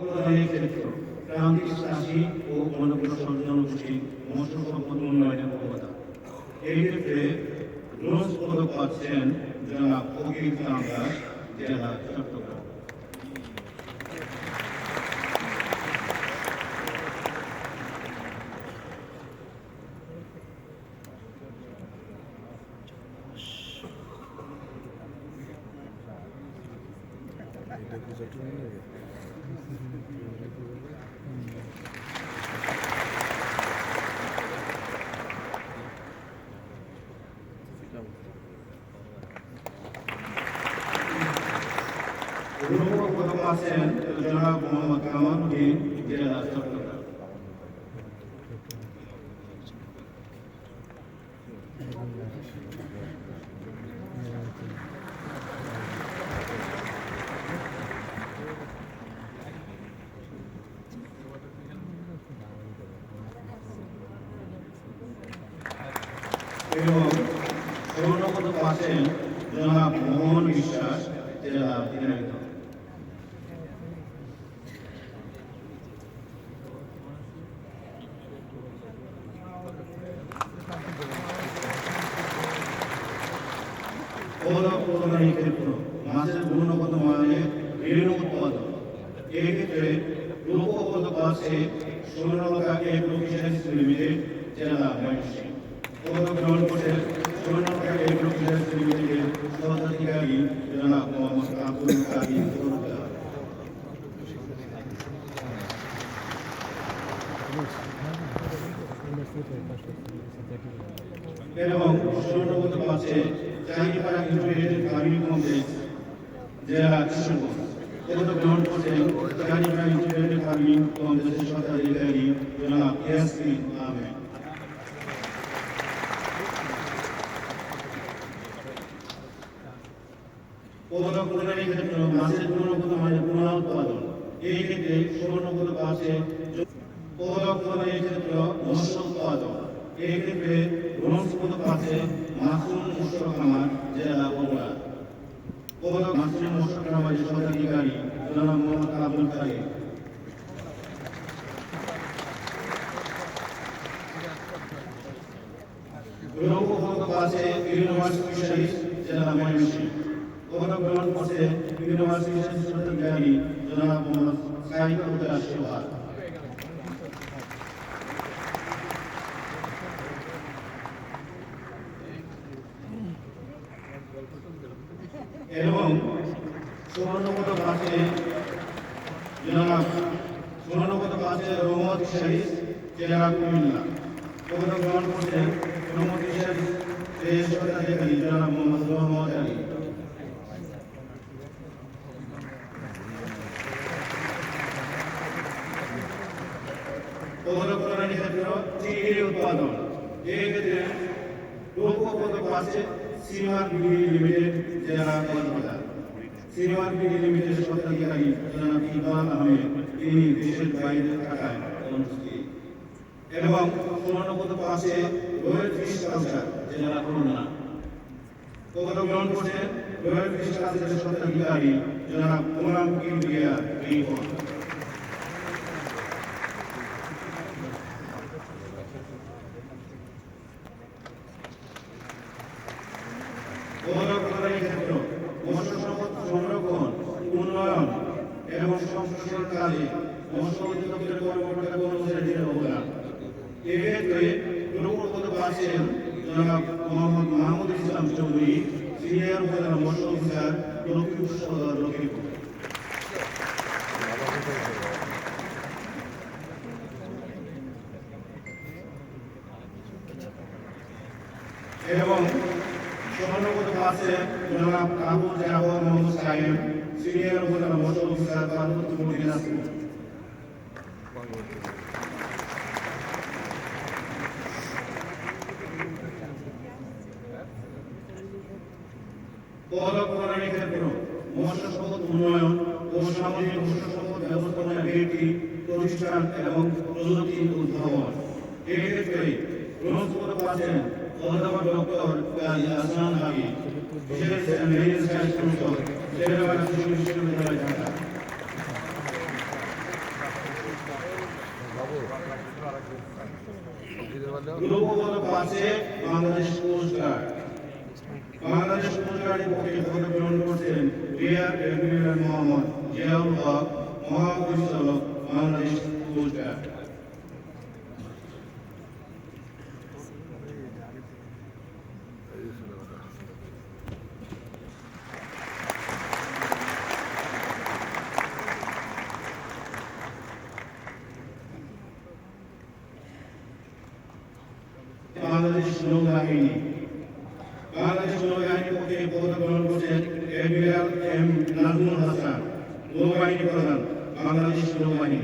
প্রদানের ক্ষেত্র প্রান্তিক চাষী ও অন্নপ্রসন্ন জনগোষ্ঠী মৎস্য সম্পদ উন্নয়নের ক্ষমতা এই ক্ষেত্রে ব্রোঞ্জ পদক পাচ্ছেন জনাব ফকির দাস জেলা চট্টগ্রাম রৌপ্য পদক পাচ্ছেন জনাব মোহাম্মদ কামাল উদ্দিন জেলা চট্টগ্রাম এবং স্বর্ণপদক পাচ্ছেন জনাব মোহন বিশ্বাস, জেলা ক্ষেত্র মাছের গুণগত মানে ঋণ উৎপাদন এই ক্ষেত্রে রূপ পদক আছে এক লোকেশন লিমিটেড, জেলা ময়মনসিংহ। পদক গ্রহণ করছেন এবং স্বর্ণপদক আছে চারিপাড়া ইন্টারনেট ফার্মিং কমপ্লেক্স জেলা কিশোরগঞ্জ পদক গ্রহণ করছেন চারিপাড়া ইন্টারনেট ফার্মিং কমপ্লেক্সের জনাব ইয়াসমিন আহমেদ পদক প্রদানের ক্ষেত্রে মাছের গুণগত মানে গুণা উৎপাদন এই ক্ষেত্রে সুবর্ণ আছে পদক প্রদানের ক্ষেত্রে মৎস্য উৎপাদন এই ক্ষেত্রে ব্রোঞ্জ পদক আছে? মাসুম মৎস্য খামার জেলা বগুড়া পদক মাসুম মৎস্য খামারের স্বত্বাধিকারী জনাব মোহাম্মদ আব্দুল ইউনিভার্সিটি ফিশারিজ জেলা ময়মনসিংহ পদক গ্রহণ করছে ইউনিভার্সিটি ফিশারিজ স্বত্বাধিকারী জনাব মোহাম্মদ সাইদ উদ্দার সোহাগ এবং সুবর্ণপদক আছে জনাব সুবর্ণপদক আছে রহমত কুমিল্লা। পদক গ্রহণ জনাব মোহাম্মদ রহমত আলী। প্রদানের ক্ষেত্রে চিংড়ি উৎপাদন। এই ক্ষেত্রে পদক আছে সিনিয়র বিডি লিমিটেড জেলা কক্সবাজার সিনিয়র বিডি লিমিটেডের স্বত্বাধিকারী জনাব ইকবাল আহমেদ। তিনি দেশের বাইরে থাকায় অনুষ্ঠিত এবং পদক আছে রয়্যাল ফিশ কালচার জেলা খুলনা পদক গ্রহণ করছেন রয়্যাল ফিশ কালচারের স্বত্বাধিকারী জনাব গোলাম কিবরিয়া রিপন পদক প্রদানের ক্ষেত্র মৎস্য সম্পদ সংরক্ষণ উন্নয়ন এবং সংশ্লেষণ কাজে মৎস্য অধিদপ্তরের কর্মকর্তা কর্মচারীদের অবদান রৌপ্য পদক পাচ্ছেন জনাব মোহাম্মদ মাহমুদ ইসলাম চৌধুরী, সিনিয়র উপজেলা মৎস্য অফিসার লক্ষ্মীপুর সদর লক্ষ্মীপুর এবং স্বর্ণপদক আছে জনাব আবু জাফর মোহাম্মদ সাহেব, সিনিয়র উপজেলা মৎস্য অফিসার পদক প্রদানের ক্ষেত্রে মৎস্য সম্পদ উন্নয়ন ও সামাজিক মৎস্য সম্পদ ব্যবস্থাপনা ব্যক্তি প্রতিষ্ঠান এবং প্রযুক্তি Bangladesh coast guard. Bangladesh coast গার্ডের পক্ষে পদক গ্রহণ করছেন রিয়ার এডমিরাল মোহাম্মদ জিয়াউল হক, মহাপরিচালক বাংলাদেশ কোস্ট গার্ড বাংলাদেশ নৌবাহিনী বাংলাদেশ নৌবাহিনীর পক্ষে পদক গ্রহণ করছেন এডমিরাল এম নাজমুল হাসান নৌবাহিনী প্রধান বাংলাদেশ নৌবাহিনী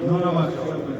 ধন্যবাদ সকলকে